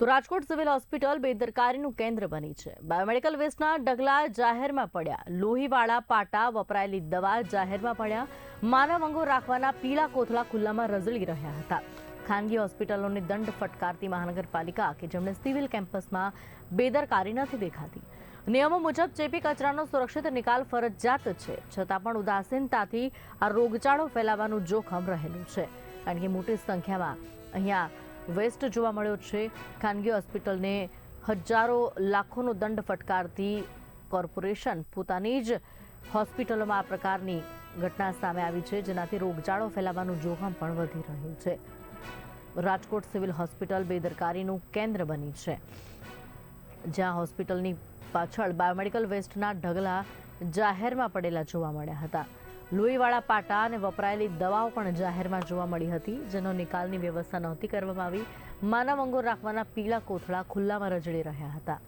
તો Rajkot civil hospital બેદરકારીનું કેન્દ્ર બની છે. બાયોમેડિકલ વેસ્ટના ડગલા જાહેરમાં પડ્યા. લોહીવાળા પાટા વપરાયેલી દવા જાહેરમાં પડ્યા. માનવ અંગો રાખવાના પીળા કોથળા ખુલ્લામાં રઝળી રહ્યા હતા. ખાનગી હોસ્પિટલોને દંડ ફટકારતી મહાનગરપાલિકા કે જેમણે સિવિલ કેમ્પસમાં બેદરકારી નથી દેખાતી. નિયમો મુજબ ચેપી કચરાનો સુરક્ષિત નિકાલ ફરજિયાત છે. છતાં પણ ઉદાસીનતાથી આ રોગચાળો ફેલાવાનું જોખમ રહેલું છે. કારણ કે મોટી સંખ્યામાં અહીંયા વેસ્ટ જોવા મળ્યો છે. ખાનગી હોસ્પિટલને હજારો લાખોનો દંડ ફટકારતી કોર્પોરેશન પોતાની જ હોસ્પિટલોમાં આ પ્રકારની ઘટના સામે આવી છે, જેનાથી રોગચાળો ફેલાવાનું જોખમ પણ વધી રહ્યું છે. રાજકોટ સિવિલ હોસ્પિટલ બેદરકારીનું કેન્દ્ર બની છે. જ્યાં હોસ્પિટલની પાછળ બાયોમેડિકલ વેસ્ટના ઢગલા જાહેરમાં પડેલા જોવા મળ્યા હતા. લોહીવાળા પાટા અને વપરાયેલી દવાઓ પણ જાહેરમાં જોવા મળી હતી, જેનો નિકાલની વ્યવસ્થા નહોતી કરવામાં આવી. માનવ અંગો રાખવાના પીળા કોથળા ખુલ્લામાં રજળી રહ્યા હતા.